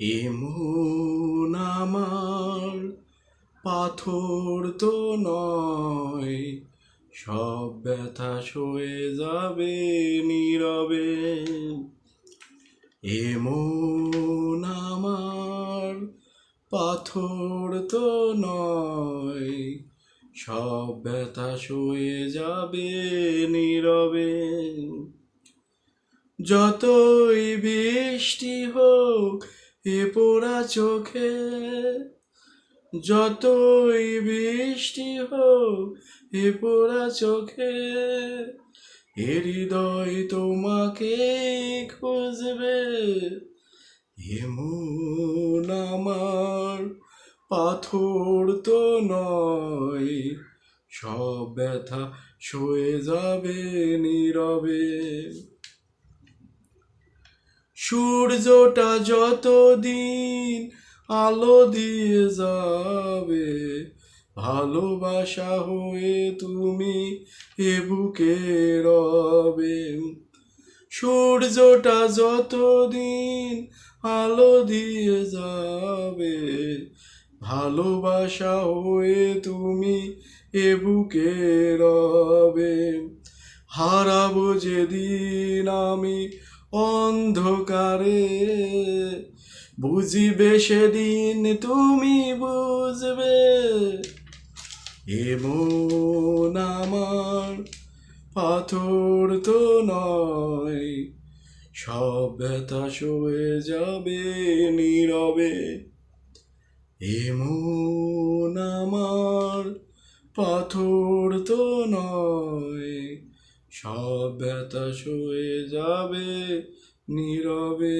এমন আমার পাথর তো নয়, সব ব্যথা সয়ে যাবে নীরবে। এমন আমার পাথর তো নয়, সব ব্যথা সয়ে যাবে নীরবে। যতই বৃষ্টি হোক এ পোড়া চোখে যতই বৃষ্টি হোক, এ পোড়া চোখে হৃদয় তোমাকে খুঁজবে। এমন আমার পাথর তো নয়, সব ব্যথা সয়ে যাবে নীরবে। সূর্যটা যতদিন আলো দিয়ে যাবে, ভালোবাসা হয়ে তুমি এ বুকে রবে। সূর্যটা যতদিন আলো দিয়ে যাবে, ভালোবাসা হয়ে তুমি এ বুকে রবে। হারাবো যেদিন আমি অন্ধকারে। বুঝিবে সেদিন তুমি বুঝবে, এমন আমার পাথর তো নয়, সব ব্যথা সয়ে যাবে নীরবে। এমন আমার পাথর তো নয় সব ব্যথা সয়ে যাবে নীরবে।